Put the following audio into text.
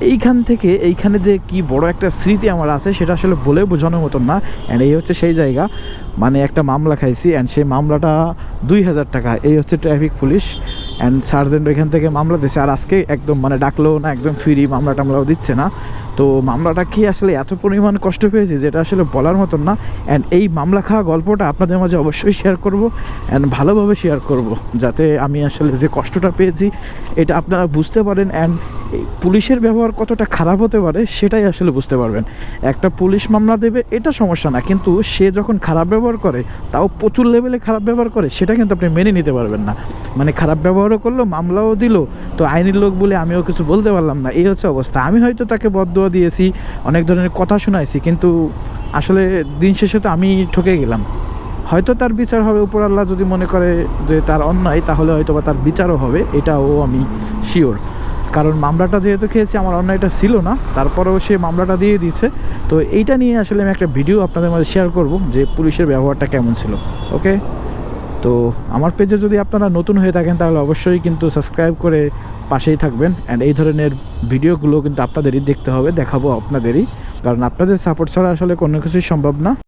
এইখান থেকে এইখানে যে কি বড় একটা স্মৃতি আমার আছে, সেটা আসলে বলে বোঝানোর মতন না। অ্যান্ড এই হচ্ছে সেই জায়গা। মানে একটা মামলা খাইছি অ্যান্ড সেই মামলাটা দুই হাজার টাকা। এই হচ্ছে ট্রাফিক পুলিশ অ্যান্ড সার্জেন্ট ওইখান থেকে মামলা দিচ্ছে আর আজকে একদম মানে ডাকলেও না, একদম ফ্রি মামলা টামলাও দিচ্ছে না। তো মামলাটা কি আসলে এত পরিমাণ কষ্ট পেয়েছি, যেটা আসলে বলার মতন না। অ্যান্ড এই মামলা খাওয়া গল্পটা আপনাদের মাঝে অবশ্যই শেয়ার করব অ্যান্ড ভালোভাবে শেয়ার করব, যাতে আমি আসলে যে কষ্টটা পেয়েছি, এটা আপনারা বুঝতে পারেন। অ্যান্ড এই পুলিশের ব্যবহার কতটা খারাপ হতে পারে সেটাই আসলে বুঝতে পারবেন। একটা পুলিশ মামলা দেবে, এটা সমস্যা না। কিন্তু সে যখন খারাপ ব্যবহার করে, তাও প্রচুর লেভেলে খারাপ ব্যবহার করে, সেটা কিন্তু আপনি মেনে নিতে পারবেন না। মানে খারাপ ব্যবহারও করল, মামলাও দিল। তো আইনের লোক বলে আমিও কিছু বলতে পারলাম না, এই হচ্ছে অবস্থা। আমি হয়তো তাকে বদদোয়া দিয়েছি, অনেক ধরনের কথা শোনাইছি, কিন্তু আসলে দিন শেষে তো আমি ঠকে গেলাম। হয়তো তার বিচার হবে, উপর আল্লাহ যদি মনে করে যে তার অন্যায়, তাহলে হয়তো বা তার বিচারও হবে, এটাও আমি শিওর কারণ মামলাটা যেহেতু খেয়েছি, আমার অন্যায়টা ছিল না, তারপরেও সে মামলাটা দিয়ে দিয়েছে। তো এইটা নিয়ে আসলে আমি একটা ভিডিও আপনাদের মাঝে শেয়ার করব যে পুলিশের ব্যবহারটা কেমন ছিল ওকে তো আমার পেজে যদি আপনারা নতুন হয়ে থাকেন, তাহলে অবশ্যই কিন্তু সাবস্ক্রাইব করে পাশেই থাকবেন। অ্যান্ড এই ধরনের ভিডিওগুলো কিন্তু আপনাদেরই দেখতে হবে, দেখাবো আপনাদেরই। কারণ আপনাদের সাপোর্ট ছাড়া আসলে কোনো কিছুই সম্ভব না।